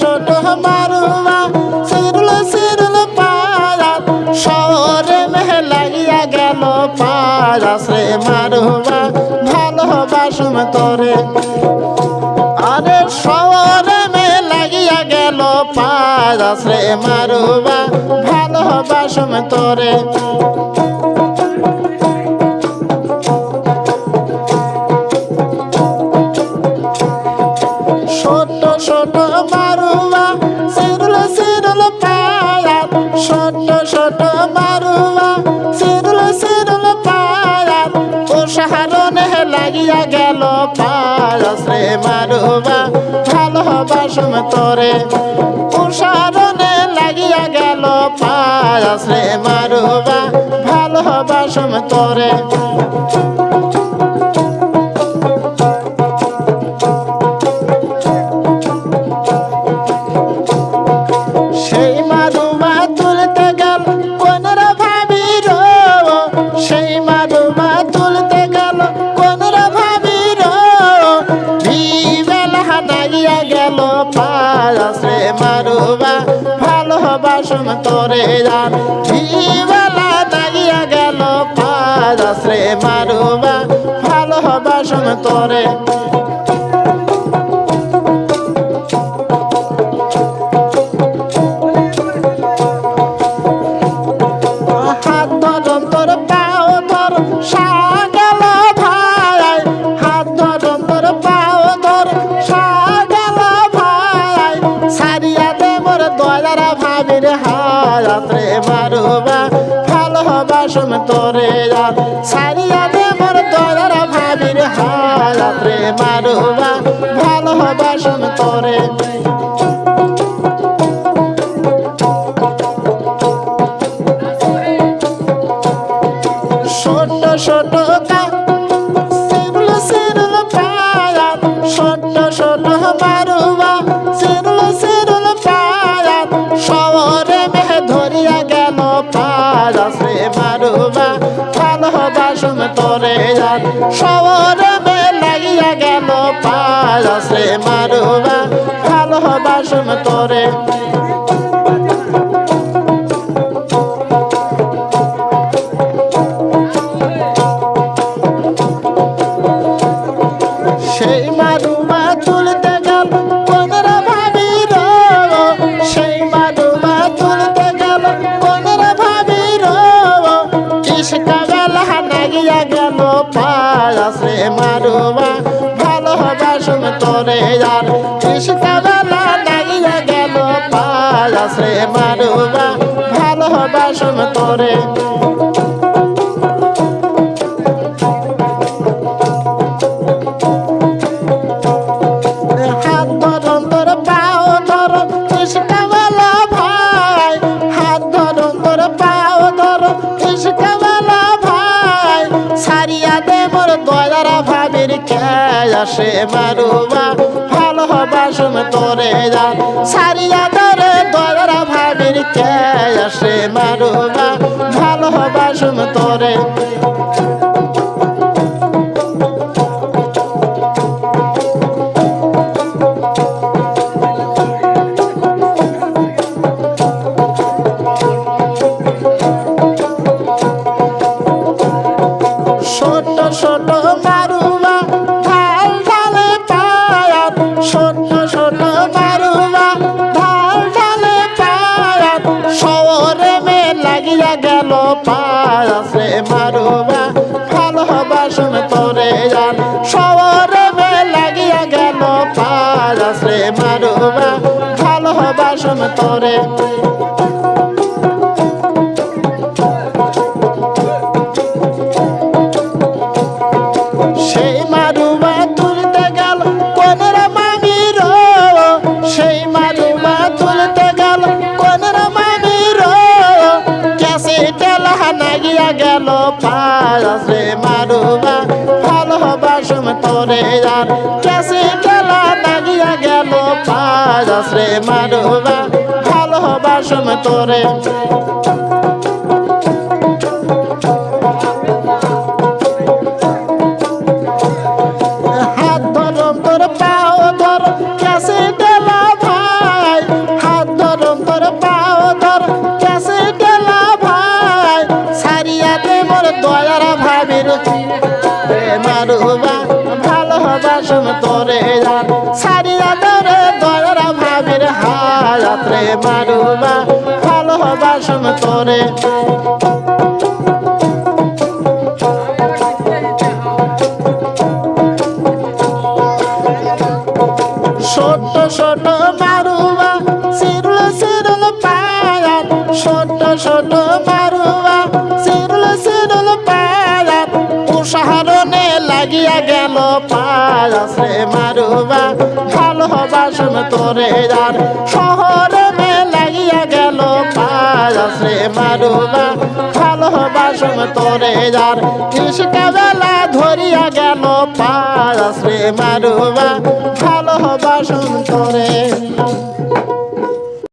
ছোট মারুয়া সিরুল সিরুল পায়াত শহরে মেহে লাগিয়া গেল পায়াস রে মারুয়া, ভালোবাসুম তোরে। আরে শহরে মে লাগিয়া গেল পায়াস রে মারুয়া, ভালোবাসুম তোরে। লাগিয়া গেল পায়াস রে মারুয়া ভালোবাসুম তোরে সাহারনে লাগিয়া গেল পায়াস রে মারুয়া ভালোবাসুম তোরে গেল পায়াস রে মারুমা ভালোবাসুম তোরে জান ভিবেলা নাগিয়া গেল পায়াস রে মারুমা ভালোবাসুম তোরে তোর পাও ধর সাগল ভালোবাসুম তোরে যান সারিয়া দে মোর দয়ারা ভাবির হাত রে মারুবা ভালোবাসুম তোরে। ছোট ছোট সিরুল ছোট ছোট মারুবা শহরে লাগিয়া গেল পায় আছে মারুবা ভালোবাসুম তোরে কে আসে মারুবা ভালোবাসুম তোরে যান সারিয়া কে আসে মারুমা? ভালোবাসুম তোরে। গেল পায়াস রে মারুবা ভালোবাসুম তোরে জান, শহরে লাগিয়া গেল পায়াস রে মারুবা ভালোবাসুম তোরে গেল মারুবা, ভালো হবার সময় তোরে যান কেসে খেলা নাগিয়া গেল রে মারুবা সময় তোরে ধরে ছোট ছোট মারুয়া, সিরুল সিরুল পায়াত ছোট ছোট মারুয়া, সিরুল সিরুল পায়াত উষাহরণে লাগিয়া গেল পায়াস সে মারুয়া। ভালো বাসন তোরে আর সহ পায়াস রে মারুবা ভালোবাসন তোরে যার। ইসকা বেলা ধরিয়া গেল পাশ রে মারুবা ভালোবাসন